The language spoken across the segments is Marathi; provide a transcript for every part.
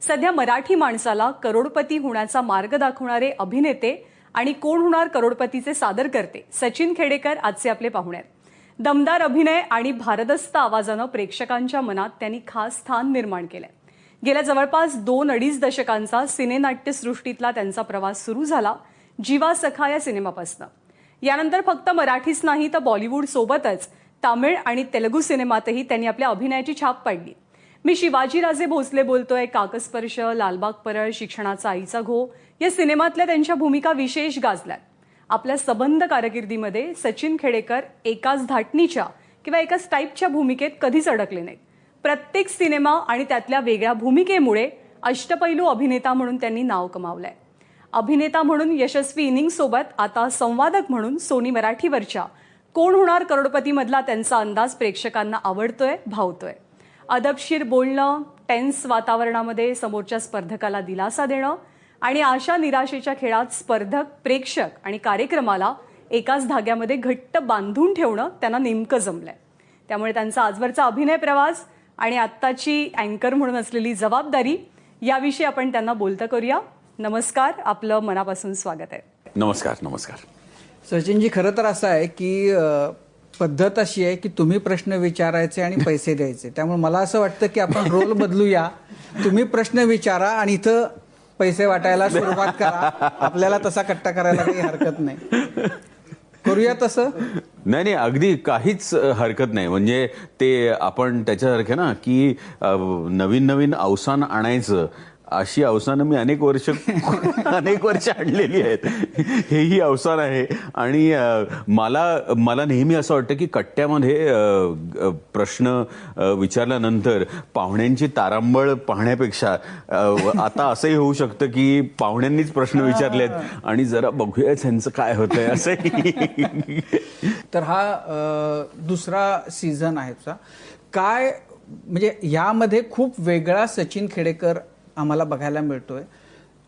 सध्या मराठी माणसाला करोडपती होण्याचा मार्ग दाखवणारे अभिनेते आणि कोण होणार करोडपतीचे सादर करते सचिन खेडेकर आजचे आपले पाहुणे आहेत. दमदार अभिनय आणि भारदस्त आवाजानं प्रेक्षकांच्या मनात त्यांनी खास स्थान निर्माण केलंय. गेल्या जवळपास दोन अडीच दशकांचा सिनेनाट्यसृष्टीतला त्यांचा प्रवास सुरू झाला जीवा सखा या सिनेमापासनं. यानंतर फक्त मराठीच नाही तर बॉलिवूड सोबतच तामिळ आणि तेलुगू सिनेमातही त्यांनी आपल्या अभिनयाची छाप पाडली. मी शिवाजीराजे भोसले बोलतोय काकस्पर्श लालबाग परळ शिक्षणाचा आईचा घो या सिनेमातल्या त्यांच्या भूमिका विशेष गाजल्यात. आपल्या सबंध कारकिर्दीमध्ये सचिन खेडेकर एकाच धाटणीच्या किंवा एकाच टाईपच्या भूमिकेत कधीच अडकले नाहीत. प्रत्येक सिनेमा आणि त्यातल्या वेगळ्या भूमिकेमुळे अष्टपैलू अभिनेता म्हणून त्यांनी नाव कमावलंय. अभिनेता म्हणून यशस्वी इनिंग सोबत आता संवादक म्हणून सोनी मराठीवरच्या कोण होणार करोडपतीमधला त्यांचा अंदाज प्रेक्षकांना आवडतोय भावतोय. अदबशीर बोलणं टेन्स वातावरणामध्ये समोरच्या स्पर्धकाला दिलासा देणं आणि आशा निराशेच्या खेळात स्पर्धक प्रेक्षक आणि कार्यक्रमाला एकाच धाग्यामध्ये घट्ट बांधून ठेवणं त्यांना नेमकं जमलंय. त्यामुळे त्यांचा आजवरचा अभिनय प्रवास आणि आत्ताची अँकर म्हणून असलेली जबाबदारी याविषयी आपण त्यांना बोलतं करूया. नमस्कार आपलं मनापासून स्वागत आहे. नमस्कार नमस्कार. सचिनजी खरं तर असं आहे की पद्धत अशी आहे की तुम्ही प्रश्न विचारायचे आणि पैसे द्यायचे. त्यामुळे मला असं वाटतं की आपण रोल बदलूया. तुम्ही प्रश्न विचारा आणि इथं पैसे वाटायला सुरुवात करा. आपल्याला तसा कट्टा करायला काही हरकत नाही. करूया तसं? नाही नाही अगदी काहीच हरकत नाही. म्हणजे ते आपण त्याच्यासारखे ना की नवीन नवीन अवसान आणायचं अशी अवसानं मी अनेक वर्ष अनेक वर्ष आणलेली आहेत. हेही अवसान आहे. आणि मला मला नेहमी असं वाटतं की कट्ट्यामध्ये प्रश्न विचारल्यानंतर पाहुण्यांची तारांबळ पाहण्यापेक्षा आता असंही होऊ शकतं की पाहुण्यांनीच प्रश्न विचारलेत आणि जरा बघूया त्यांचं काय होतंय असंही. तर हा दुसरा सीझन आहे काय म्हणजे यामध्ये खूप वेगळा सचिन खेडेकर आम्हाला बघायला मिळतोय.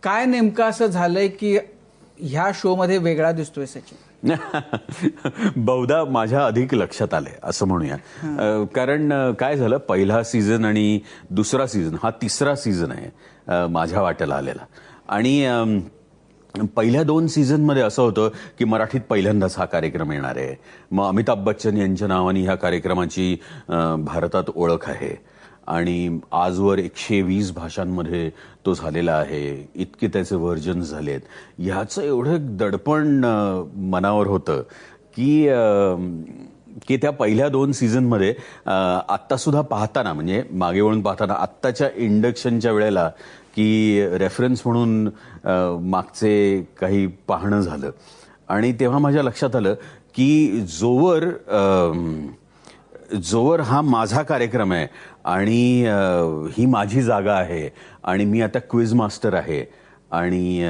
काय नेमकं असं झालंय की ह्या शो मध्ये वेगळा दिसतोय सचिन? बहुधा माझ्या अधिक लक्षात आले असं म्हणूया. कारण काय झालं पहिला सीझन आणि दुसरा सीझन हा तिसरा सीझन आहे माझ्या वाट्याला आलेला. आणि पहिल्या दोन सीझनमध्ये असं होतं की मराठीत पहिल्यांदाच हा कार्यक्रम येणार आहे. मग अमिताभ बच्चन यांच्या नावाने ह्या कार्यक्रमाची भारतात ओळख आहे. आणि आजवर एकशे वीस भाषांमध्ये तो झालेला आहे. इतके त्याचे व्हर्जन झालेत. ह्याचं एवढं दडपण मनावर होतं की की त्या पहिल्या दोन सीझनमध्ये आत्तासुद्धा पाहताना म्हणजे मागे वळून पाहताना आत्ताच्या इंडक्शनच्या वेळेला की रेफरन्स म्हणून मागचे काही पाहणं झालं. आणि तेव्हा माझ्या लक्षात आलं की जोवर जोवर हा माझा कार्यक्रम आहे आणि ही माझी जागा आहे आणि मी आता क्विज मास्टर आहे आणि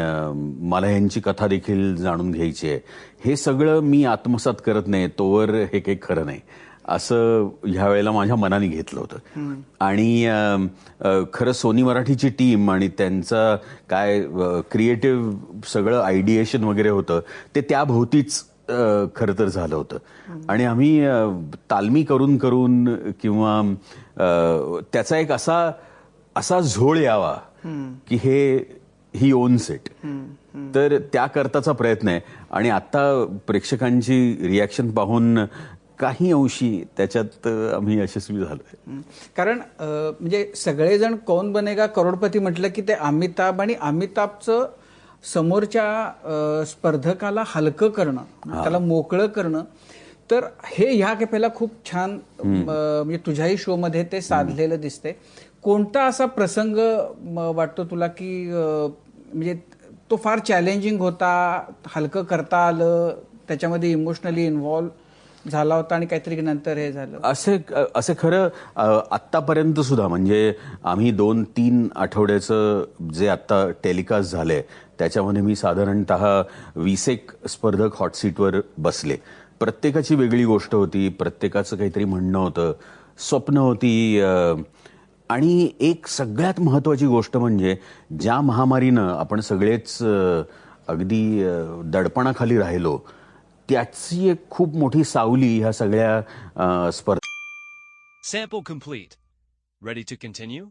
मला यांची कथा देखील जाणून घ्यायची आहे. हे सगळं मी आत्मसात करत नाही तोवर हे काही खरं नाही. असं ह्या वेळेला माझ्या मनाने घेतलं होतं. आणि खरं सोनी मराठीची टीम आणि त्यांचं काय क्रिएटिव्ह सगळं आयडिएशन वगैरे होतं ते त्या भोवतीच अ, खरं तर झालं होतं. आणि आम्ही तालमी करून करून किंवा त्याचा एक असा असा झोळ यावा की हे ही ओन सेट तर त्या करताचा प्रयत्न आहे. आणि आता प्रेक्षकांची रिॲक्शन पाहून काही अंशी त्याच्यात आम्ही यशस्वी झालोय. कारण म्हणजे सगळेजण कौन बनेगा करोडपती म्हटलं की ते अमिताभ आणि अमिताभचं समोरच्या स्पर्धकाला हलकं करणं त्याला मोकळं करणं तर हे ह्या कॅफेला खूप छान म्हणजे तुझ्याही शो मध्ये ते साधलेलं दिसतंय. कोणता असा प्रसंग वाटतो तुला की म्हणजे तो फार चॅलेंजिंग होता हलकं करता आलं त्याच्यामध्ये इमोशनली इन्व्हॉल्व झाला होता आणि काहीतरी नंतर हे झालं असे असे खरं आत्तापर्यंत सुद्धा म्हणजे आम्ही दोन तीन आठवड्याचं जे आत्ता टेलिकास्ट झालंय त्याच्यामध्ये मी साधारणत वीस एक स्पर्धक हॉट सीटवर बसले. प्रत्येकाची वेगळी गोष्ट होती प्रत्येकाचं काहीतरी म्हणणं होतं स्वप्न होती आणि एक सगळ्यात महत्वाची गोष्ट म्हणजे ज्या महामारीनं आपण सगळेच अगदी दडपणाखाली राहिलो त्याची एक खूप मोठी सावली ह्या सगळ्या स्पर्धा सेंपो कंप्लीट रेडी टिन्यू